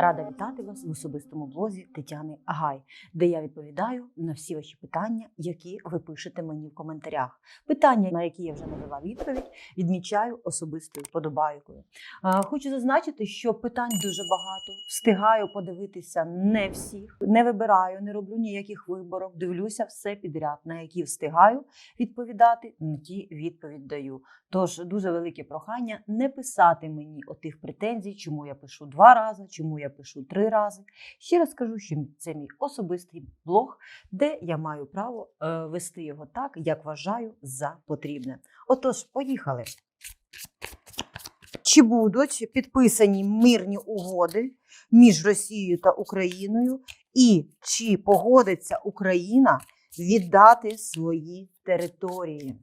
Рада вітати вас в особистому блозі Тетяни Агай, де я відповідаю на всі ваші питання, які ви пишете мені в коментарях. Питання, на які я вже надала відповідь, відмічаю особистою вподобайкою. Е, Хочу зазначити, що питань дуже багато. Встигаю подивитися не всіх, не вибираю, не роблю ніяких виборок. Дивлюся все підряд, на які встигаю відповідати, на ті відповідь даю. Тож дуже велике прохання не писати мені отих претензій, чому я пишу два рази, чому я пишу три рази. Ще раз кажу, що це мій особистий блог, де я маю право е, вести його так, як вважаю за потрібне. Отож, поїхали. Чи будуть підписані мирні угоди між Росією та Україною, і чи погодиться Україна віддати свої території?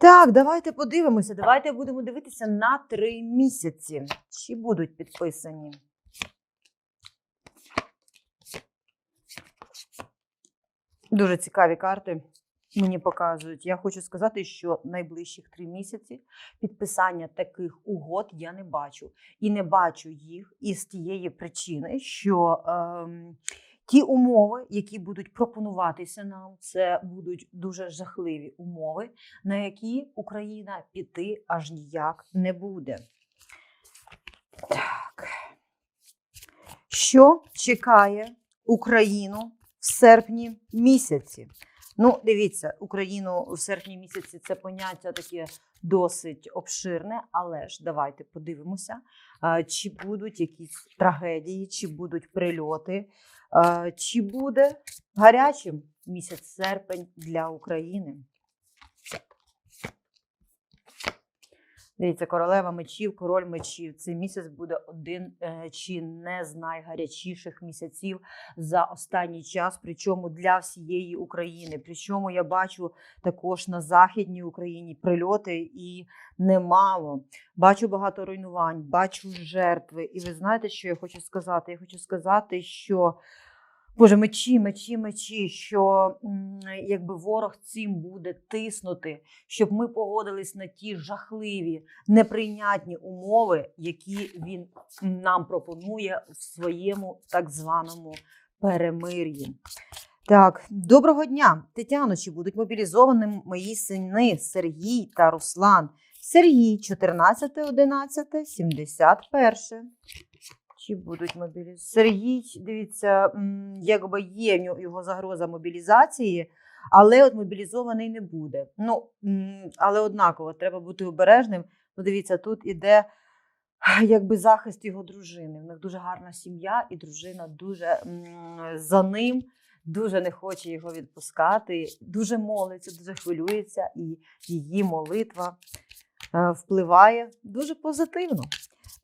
Так, давайте подивимося. Давайте будемо дивитися на три місяці. Чи будуть підписані? Дуже цікаві карти мені показують. Я хочу сказати, що найближчих три місяці підписання таких угод я не бачу. І не бачу їх із тієї причини, що ем, ті умови, які будуть пропонуватися нам, це будуть дуже жахливі умови, на які Україна піти аж ніяк не буде. Так. Що чекає Україну в серпні місяці? Ну, дивіться, Україну в серпні місяці це поняття таке досить обширне, але ж давайте подивимося, чи будуть якісь трагедії, чи будуть прильоти, чи буде гарячим місяць серпень для України. Дивіться, королева мечів, король мечів. Цей місяць буде один е, чи не з найгарячіших місяців за останній час, причому для всієї України. Причому я бачу також на західній Україні прильоти і немало. Бачу багато руйнувань, бачу жертви. І ви знаєте, що я хочу сказати? Я хочу сказати, що. Боже, мечі, мечі, мечі, що якби ворог цим буде тиснути, щоб ми погодились на ті жахливі, неприйнятні умови, які він нам пропонує в своєму так званому перемир'ї. Так, доброго дня, Тетяно. Чи будуть мобілізовані мої сини Сергій та Руслан? Сергій 14, 11, 71. Чи будуть мобілізовані? Сергій, дивіться, якби є його загроза мобілізації, але от мобілізований не буде. Ну, але однаково треба бути обережним. Ну, дивіться, тут іде якби захист його дружини. В них дуже гарна сім'я, і дружина дуже за ним. Дуже не хоче його відпускати, дуже молиться, дуже хвилюється, і її молитва е, впливає дуже позитивно.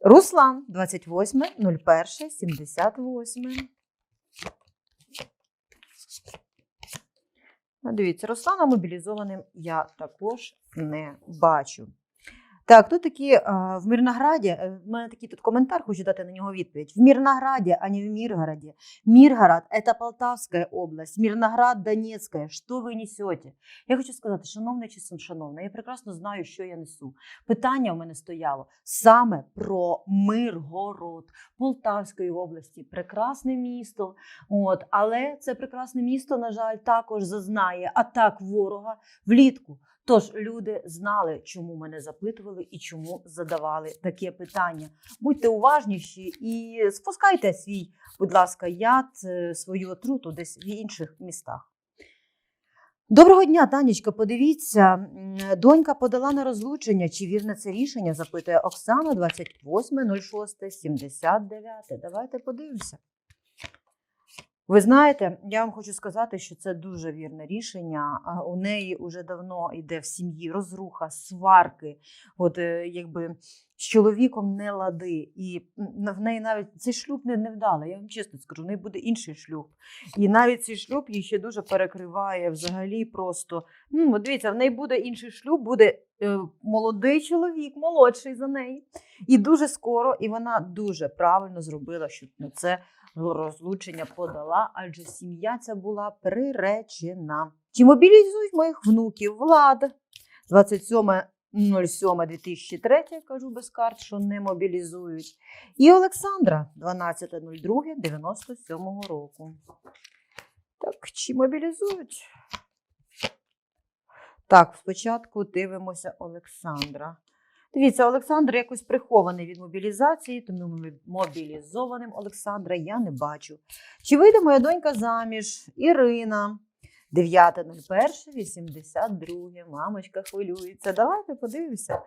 Руслан, 28, 01, 78. Ну, Дивіться, Руслана мобілізованим я також не бачу. Так, тут такі в Мирнограді, е, в мене такий тут коментар, хочу дати на нього відповідь. В Мирнограді, а не в Миргороді. Миргород – это Полтавская область, Мирноград – Донецкая. Що ви несете? Я хочу сказати, шановне чи шановне, я прекрасно знаю, що я несу. Питання в мене стояло саме про Миргород Полтавської області. Прекрасне місто. От, але це прекрасне місто, на жаль, також зазнає атак ворога влітку. Тож люди знали, чому мене запитували і чому задавали таке питання. Будьте уважніші і спускайте свій, будь ласка, яд, е, свою отруту десь в інших містах. Доброго дня, Танечка. Подивіться, донька подала на розлучення. Чи вірне це рішення? запитує Оксана 28.06.79. Давайте подивимося. Ви знаєте, я вам хочу сказати, що це дуже вірне рішення. У неї вже давно йде в сім'ї розруха, сварки. От е, якби з чоловіком не лади, і в неї навіть цей шлюб не, не вдалий. Я вам чесно скажу, в неї буде інший шлюб. І навіть цей шлюб її ще дуже перекриває взагалі просто. Ну, дивіться, в неї буде інший шлюб, буде е, молодий чоловік, молодший за неї. І дуже скоро, і вона дуже правильно зробила, що на це розлучення подала, адже сім'я ця була приречена. Чи мобілізують моїх внуків? Влад. 27 07.2003, кажу без карт, що не мобілізують. І Олександра 12.02.97 року. Так, чи мобілізують? Так, спочатку дивимося Олександра. Дивіться, Олександр якось прихований від мобілізації, тому мобі- мобілізованим Олександра я не бачу. Чи вийде моя донька заміж? Ірина. 9.01.82. Мамочка хвилюється. Давайте подивимося,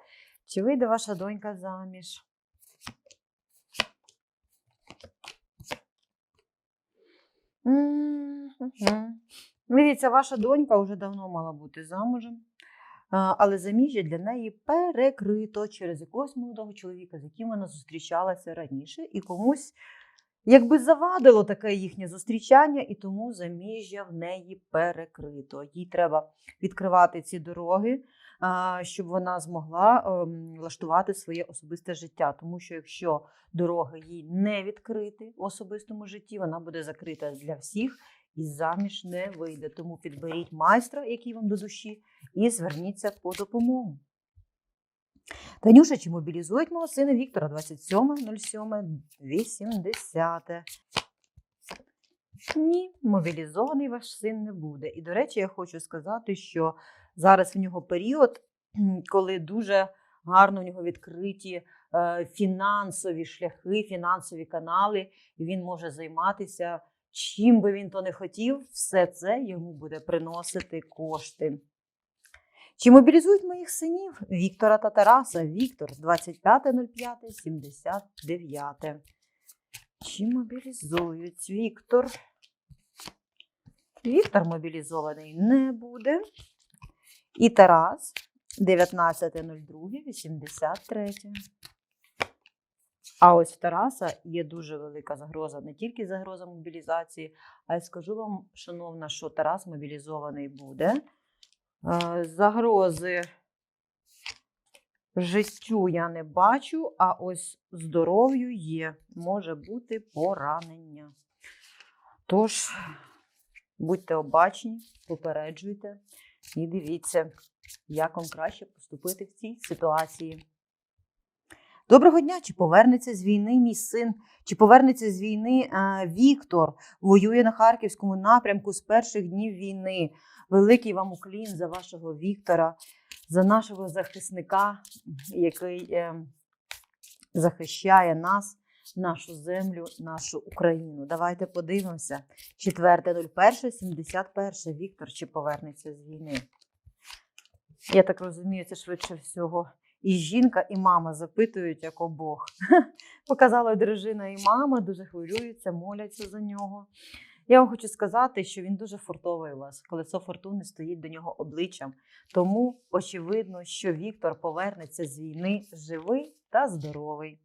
чи вийде ваша донька заміж. Дивіться, ваша донька вже давно мала бути замужем, але заміжжя для неї перекрито через якогось молодого чоловіка, з яким вона зустрічалася раніше, і комусь якби завадило таке їхнє зустрічання, і тому заміжжя в неї перекрито. Їй треба відкривати ці дороги, щоб вона змогла ем, влаштувати своє особисте життя. Тому що якщо дороги їй не відкрити в особистому житті, вона буде закрита для всіх і заміж не вийде. Тому підберіть майстра, який вам до душі, і зверніться по допомогу. Танюша, чи мобілізують мого сина Віктора 27.07.80? Ні, мобілізований ваш син не буде. І, до речі, я хочу сказати, що зараз в нього період, коли дуже гарно в нього відкриті е, фінансові шляхи, фінансові канали, і він може займатися чим би він то не хотів, все це йому буде приносити кошти. Чи мобілізують моїх синів Віктора та Тараса? Віктор 25.05.79. Чи мобілізують Віктор? Віктор мобілізований не буде. І Тарас 19.02.83. А ось в Тараса є дуже велика загроза, не тільки загроза мобілізації, а й скажу вам, шановна, що Тарас мобілізований буде. Е, Загрози життю я не бачу, а ось здоров'ю є. Може бути поранення. Тож, будьте обачні, попереджуйте і дивіться, як вам краще поступити в цій ситуації. Доброго дня! Чи повернеться з війни мій син? Чи повернеться з війни е, Віктор? Воює на Харківському напрямку з перших днів війни. Великий вам уклін за вашого Віктора, за нашого захисника, який е, захищає нас, нашу землю, нашу Україну. Давайте подивимося. 4.01.71. Віктор, чи повернеться з війни? Я так розумію, це швидше всього. І жінка, і мама запитують, як обох. Показала дружина і мама, дуже хвилюються, моляться за нього. Я вам хочу сказати, що він дуже фортовий у вас. Колесо фортуни стоїть до нього обличчям. Тому очевидно, що Віктор повернеться з війни живий та здоровий.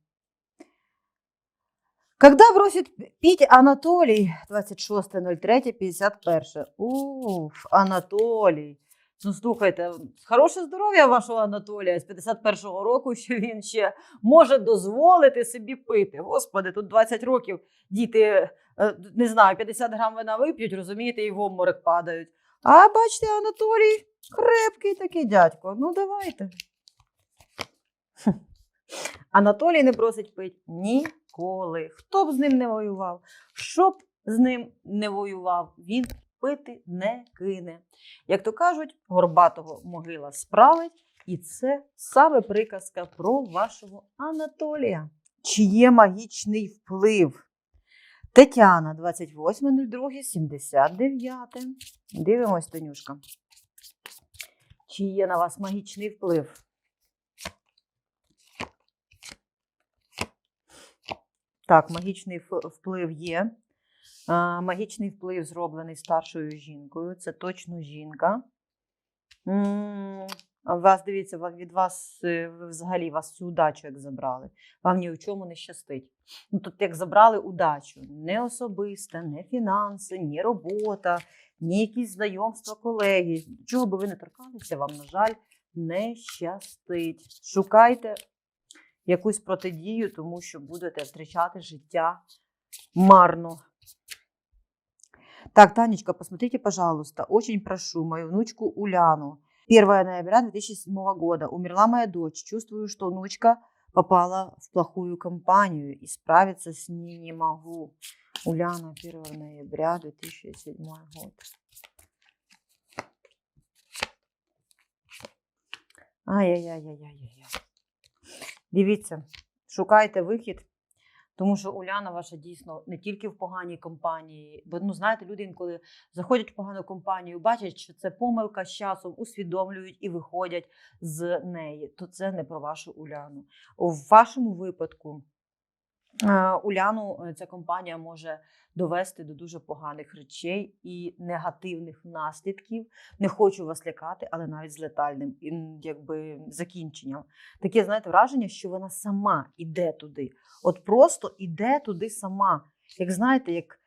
Когда бросит пить Анатолій 26.03.51. Уф, Анатолій. Ну, слухайте, хороше здоров'я вашого Анатолія з 51-го року, що він ще може дозволити собі пити. Господи, тут 20 років діти, е, не знаю, 50 грам вина вип'ють, розумієте, і в обморок падають. А бачите, Анатолій крепкий такий дядько. Ну, давайте. Анатолій не просить пити ніколи. Хто б з ним не воював, що б з ним не воював, він пити не кине. Як то кажуть, горбатого могила справить, і це саме приказка про вашого Анатолія. Чи є магічний вплив? Тетяна, 28.02.79. Дивимось, Танюшка. Чи є на вас магічний вплив? Так, магічний вплив є. Магічний вплив зроблений старшою жінкою. Це точно жінка. Вас дивіться, від вас е, взагалі вас цю удачу як забрали. Вам ні в чому не щастить. Ну, тут як забрали удачу, не особисте, не фінанси, ні робота, ні якісь знайомства, колеги. Чого би ви не торкалися, вам, на жаль, не щастить. Шукайте якусь протидію, тому що будете втрачати життя марно. Так, Танечка, посмотрите, пожалуйста, очень прошу мою внучку Уляну. 1 ноября 2007 года. Умерла моя дочь. Чувствую, что внучка попала в плохую компанию и справиться с ней не могу. Уляна, 1 ноября 2007 год. Ай-яй-яй-яй-яй-яй. Дивіться, шукайте вихід, тому що Уляна ваша дійсно не тільки в поганій компанії, бо ну знаєте, люди інколи заходять в погану компанію, бачать, що це помилка з часом, усвідомлюють і виходять з неї. То це не про вашу Уляну. У вашому випадку Уляну е, ця компанія може довести до дуже поганих речей і негативних наслідків. Не хочу вас лякати, але навіть з летальним якби, закінченням. Таке, знаєте, враження, що вона сама іде туди. От просто іде туди сама. Як знаєте, як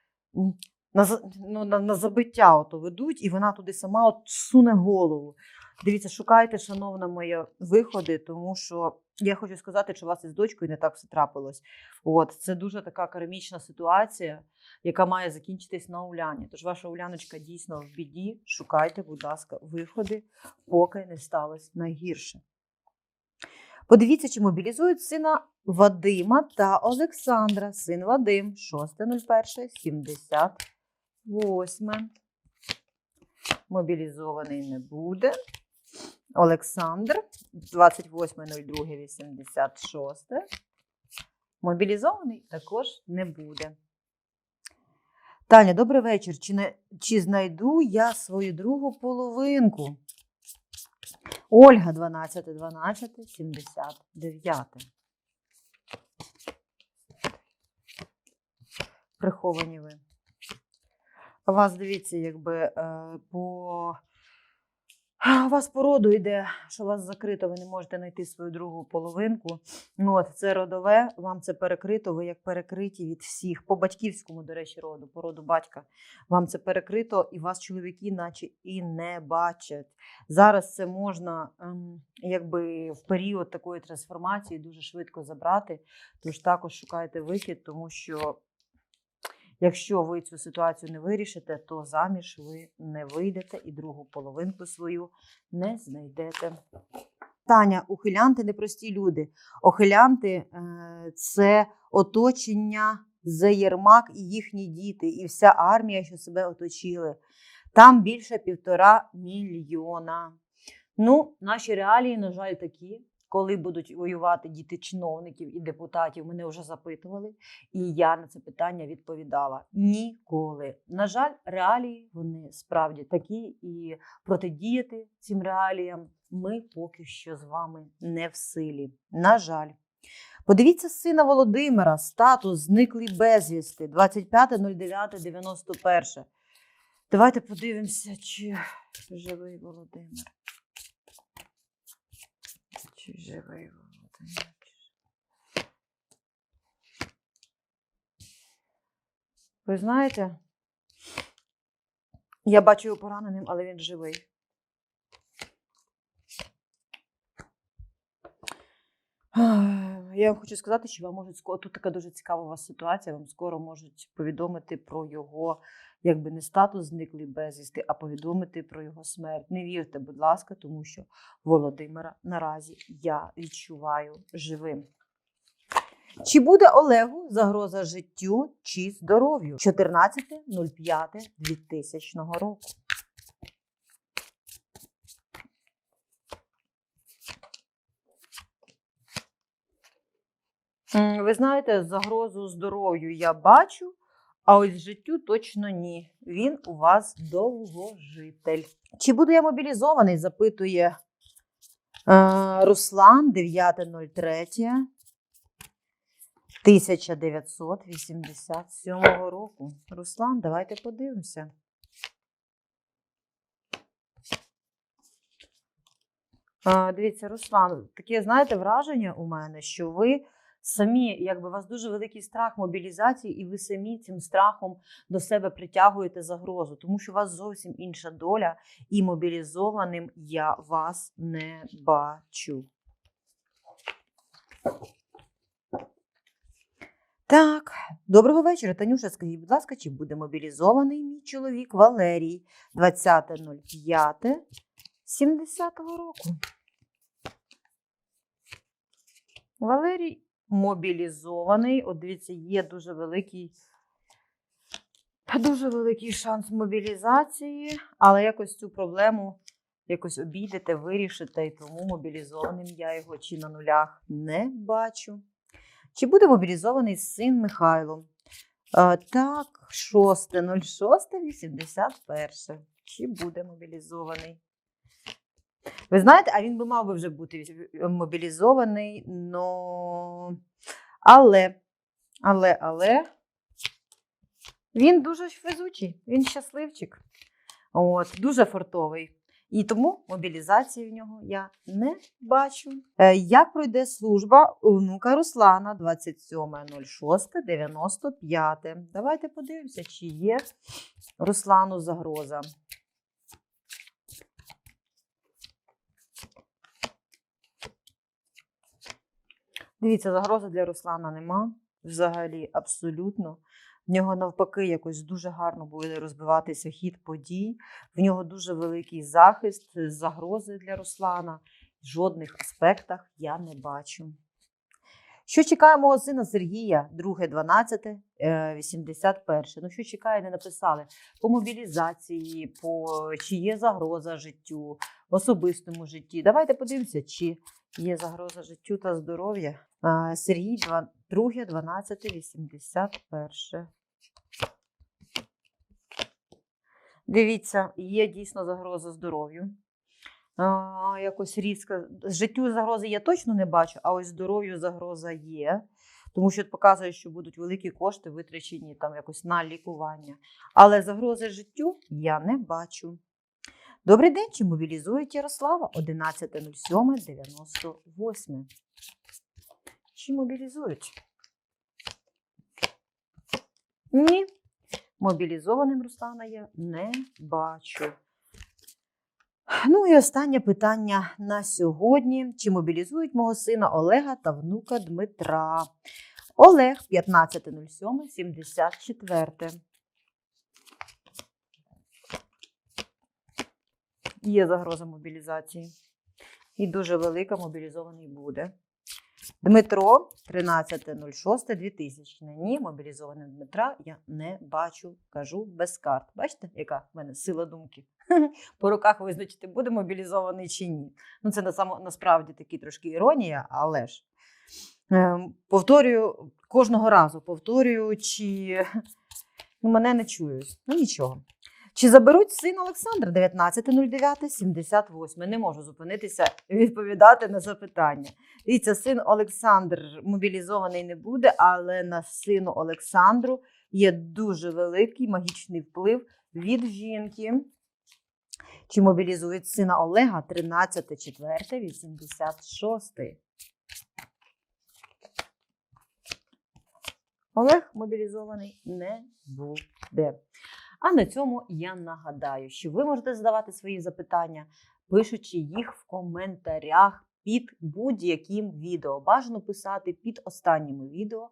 на, ну, на, на забиття ото ведуть, і вона туди сама от суне голову. Дивіться, шукайте, шановна моя, виходи, тому що я хочу сказати, що у вас із дочкою не так все трапилось. От, це дуже така кармічна ситуація, яка має закінчитись на Уляні. Тож ваша Уляночка дійсно в біді. Шукайте, будь ласка, виходи, поки не сталося найгірше. Подивіться, чи мобілізують сина Вадима та Олександра. Син Вадим, 6.01.78. Мобілізований не буде. Олександр, 28.02.86. Мобілізований також не буде. Таня, добрий вечір. Чи, не, чи знайду я свою другу половинку? Ольга 12, 12, 79. Приховані ви. Вас, дивіться, якби е, по. У вас по роду йде, що вас закрито, ви не можете знайти свою другу половинку. Ну, от, це родове, вам це перекрито, ви як перекриті від всіх. По батьківському, до речі, роду, по роду батька. Вам це перекрито, і вас чоловіки, наче і не бачать. Зараз це можна ем, якби в період такої трансформації дуже швидко забрати. Тож також шукайте вихід, тому що якщо ви цю ситуацію не вирішите, то заміж ви не вийдете і другу половинку свою не знайдете. Таня, ухилянти непрості люди. Охилянти е, це оточення Заєрмак і їхні діти, і вся армія, що себе оточили. Там більше півтора мільйона. Ну, наші реалії, на жаль, такі. Коли будуть воювати діти чиновників і депутатів, мене вже запитували, і я на це питання відповідала: ніколи. На жаль, реалії вони справді такі, і протидіяти цим реаліям ми поки що з вами не в силі. На жаль. Подивіться сина Володимира, статус зниклий безвісти 25.09.91. Давайте подивимося, чи живий Володимир. Чи живий Володимир? Ви знаєте, я бачу його пораненим, але він живий. Я вам хочу сказати, що вам можуть скоро тут така дуже цікава у вас ситуація. Вам скоро можуть повідомити про його, якби не статус зниклий безвісти, а повідомити про його смерть. Не вірте, будь ласка, тому що Володимира наразі я відчуваю живим. Чи буде Олегу загроза життю чи здоров'ю? 14.05.2000 року. Ви знаєте, загрозу здоров'ю я бачу, а ось життю точно ні. Він у вас довгожитель. Чи буду я мобілізований? запитує е, Руслан 9.03. 1987 року. Руслан, давайте подивимося. А, дивіться, Руслан, таке, знаєте, враження у мене, що ви самі, якби у вас дуже великий страх мобілізації, і ви самі цим страхом до себе притягуєте загрозу, тому що у вас зовсім інша доля, і мобілізованим я вас не бачу. Так, доброго вечора, Танюша. Скажіть, будь ласка, чи буде мобілізований мій чоловік Валерій 20.05 70-го року. Валерій мобілізований. От дивіться, є дуже великий, дуже великий шанс мобілізації, але якось цю проблему якось обійдете, вирішите, і тому мобілізованим я його чи на нулях не бачу. Чи буде мобілізований син Михайло? А, так, 6.06.81. Чи буде мобілізований? Ви знаєте, а він би мав би вже бути мобілізований, но... але, але, але він дуже везучий, він щасливчик. От, дуже фартовий. І тому мобілізації в нього я не бачу. Е, Як пройде служба внука Руслана 27.06.95? Давайте подивимося, чи є Руслану загроза. Дивіться, загрози для Руслана нема. Взагалі, абсолютно. В нього навпаки якось дуже гарно буде розбиватися хід подій. В нього дуже великий захист, е, загрози для Руслана. Жодних аспектах я не бачу. Що чекає мого сина Сергія, 2, 12, е, 81. Ну, що чекає, не написали. По мобілізації, по чи є загроза життю, в особистому житті. Давайте подивимося, чи є загроза життю та здоров'я. Сергій, 2, 12, 81. Дивіться, є дійсно загроза здоров'ю. Якось різко. Життю загрози я точно не бачу, а ось здоров'ю загроза є. Тому що показує, що будуть великі кошти витрачені там якось на лікування. Але загрози життю я не бачу. Добрий день, чи мобілізують Ярослава 11.07.98. Чи мобілізують? Ні. Мобілізованим Руслана я не бачу. Ну і останнє питання на сьогодні: чи мобілізують мого сина Олега та внука Дмитра? Олег 15.07.74. Є загроза мобілізації. І дуже велика мобілізований буде. Дмитро 13.06.2000. Ні, мобілізованим Дмитра я не бачу, кажу без карт. Бачите, яка в мене сила думки? По руках визначити, буде мобілізований чи ні. Ну, це на само, насправді такі трошки іронія, але ж. Ем, повторюю кожного разу, повторюю, чи ну, мене не чують. Ну нічого. Чи заберуть син Олександра 19.09.78? Не можу зупинитися і відповідати на запитання. Дивіться, син Олександр мобілізований не буде, але на сину Олександру є дуже великий магічний вплив від жінки. Чи мобілізують сина Олега 13.04.86? Олег мобілізований не буде. А на цьому я нагадаю, що ви можете задавати свої запитання, пишучи їх в коментарях під будь-яким відео. Бажано писати під останніми відео,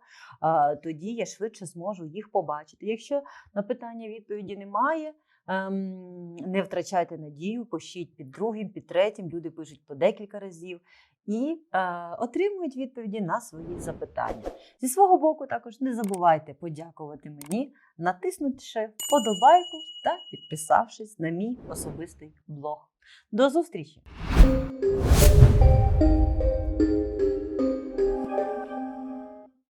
тоді я швидше зможу їх побачити. Якщо на питання відповіді немає, ем, не втрачайте надію, пишіть під другим, під третім. Люди пишуть по декілька разів і е, отримують відповіді на свої запитання. Зі свого боку, також не забувайте подякувати мені, натиснувши вподобайку та підписавшись на мій особистий блог. До зустрічі!